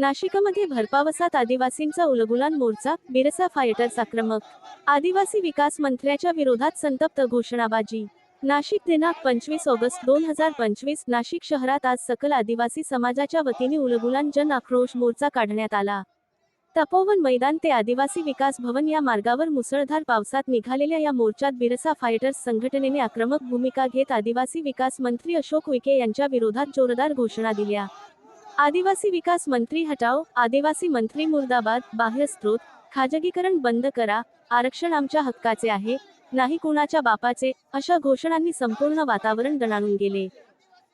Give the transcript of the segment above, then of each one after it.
नाशिकमध्ये भरपावसात आदिवासींचा उलगुलान मोर्चा बिरसा फायटर्स आक्रमक. आदिवासी विकास मंत्र्याच्या विरोधात संतप्त घोषणाबाजी. नाशिक दिनांक पंचवीस ऑगस्ट दोन हजार पंचवीस नाशिक शहरात आज सकल आदिवासी समाजाच्या वतीने उलगुलान जन आक्रोश मोर्चा काढण्यात आला. तपोवन मैदान ते आदिवासी विकास भवन या मार्गावर मुसळधार पावसात निघालेल्या या मोर्चात बिरसा फायटर्स संघटनेने आक्रमक भूमिका घेत आदिवासी विकास मंत्री अशोक विखे यांच्या विरोधात जोरदार घोषणा दिल्या. आदिवासी विकास मंत्री हटाओ आदिवासी मंत्री मुर्दाबाद बाह्य स्रोत खाजगीकरण बंद करा आरक्षण आमच्या हक्काचे आहे नाही कुणाच्या बापाचे अशा घोषणांनी संपूर्ण वातावरण दणाणून गेले.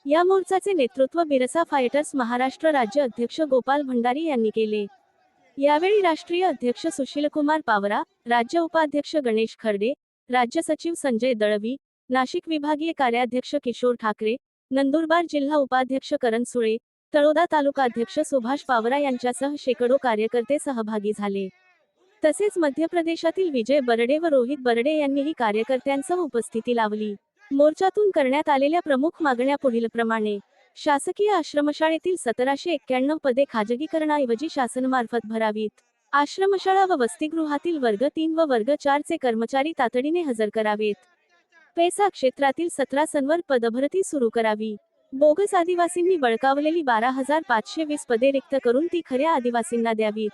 या मोर्चाचे नेतृत्व बिरसा फायटर्स महाराष्ट्र राज्य अध्यक्ष गोपाल भंडारी यांनी केले. यावेळी राष्ट्रीय अध्यक्ष सुशीलकुमार पावरा राज्य उपाध्यक्ष गणेश खर्डे राज्य सचिव संजय दळवी नाशिक विभागीय कार्याध्यक्ष किशोर ठाकरे नंदुरबार जिल्हा उपाध्यक्ष करण सुळे तळोदा तालुकाध्यक्ष सुभाष पावरा यांच्यासह शेकडो कार्यकर्ते सहभागी झाले. तसेच मध्य प्रदेशातील विजय बरडे व रोहित बरडे यांनीही कार्यकर्त्यांसह उपस्थिती लावली. मोर्चातून करण्यात आलेल्या प्रमुख मागण्या पुढीलप्रमाणे शासकीय आश्रमशाळेतील सतराशे एक्क्याण्णव पदे खाजगीकरणाऐवजी शासनमार्फत भरावीत. आश्रमशाळा व वसतिगृहातील वर्ग तीन व वर्ग चारचे कर्मचारी तातडीने हजर करावेत. पैसा क्षेत्रातील सतरा सनवर पदभरती सुरू करावी. बोगस आदिवासींनी बळकावलेली बारा हजार पाचशे वीस पदे रिक्त करून ती खऱ्या आदिवासींना द्यावीत.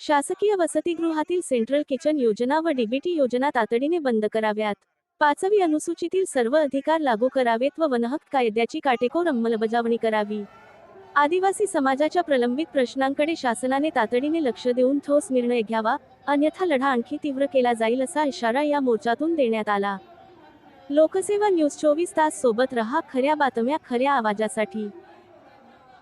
शासकीय वसतिगृहातील सेंट्रल किचन योजना व डीबीटी योजना तातडीने बंद कराव्यात. पाचवी अनुसूचीतील सर्व अधिकार लागू करावेत व वनहक्क कायद्याची काटेकोर अंमलबजावणी करावी. आदिवासी समाजाच्या प्रलंबित प्रश्नांकडे शासनाने तातडीने लक्ष देऊन ठोस निर्णय घ्यावा अन्यथा लढा आणखी तीव्र केला जाईल असा इशारा या मोर्चातून देण्यात आला. लोकसेवा न्यूज चोवीस तास सोबत रहा खऱ्या बातम्या खऱ्या आवाजासाठी.